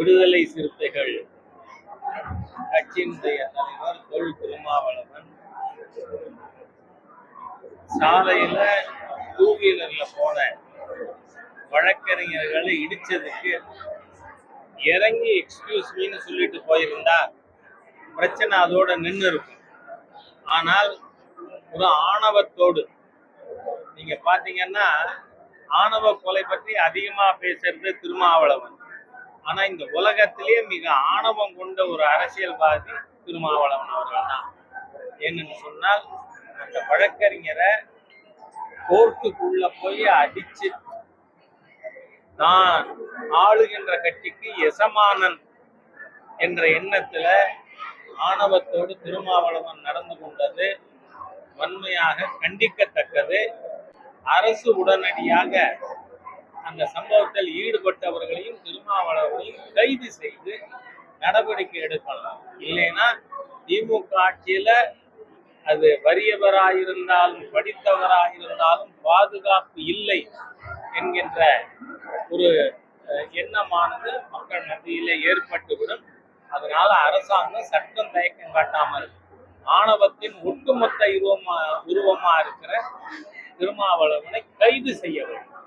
விடுதலை சிறுத்தைகள் கட்சியினுடைய தலைவர் தொல் திருமாவளவன். சாலையில டூ வீலர்ல போன வழக்கறிஞர்களை இடிச்சதுக்கு இறங்கி எக்ஸ்கியூஸ் மீன்னு சொல்லிட்டு போயிருந்தா பிரச்சனை அதோட நின்று இருக்கும். ஆனால் ஒரு ஆணவத்தோடு நீங்க பாத்தீங்கன்னா ஆணவ கொலை பற்றி அதிகமா பேசுறது திருமாவளவன். ஆனா இந்த உலகத்திலேயே மிக ஆணவம் கொண்ட ஒரு அரசியல்வாதி திருமாவளவன் அவர்கள் தான். ஏன்னு சொன்னால் அந்த வழக்கறிஞரை கோர்ட்டுக்குள்ள போய் அடிச்சு தான் ஆளுகின்ற கட்சிக்கு எசமானன் என்ற எண்ணத்துல ஆணவத்தோடு திருமாவளவன் நடந்து கொண்டது வன்மையாக கண்டிக்கத்தக்கது. அரசு உடனடியாக அந்த சம்பவத்தில் ஈடுபட்டவர்களையும் திருமாவளவரையும் கைது செய்து நடவடிக்கை எடுக்கலாம். இல்லைன்னா திமுக ஆட்சியில அது வறியவராயிருந்தாலும் படித்தவராயிருந்தாலும் பாதுகாப்பு இல்லை என்கின்ற ஒரு எண்ணமானது மக்கள் மத்தியிலே ஏற்பட்டுவிடும். அதனால அரசாங்கம் சட்டம் தயக்கம் காட்டாமல் ஆணவத்தின் ஒட்டுமொத்த உருவமா உருவமா இருக்கிற திருமாவளவனை கைது செய்ய வேண்டும்.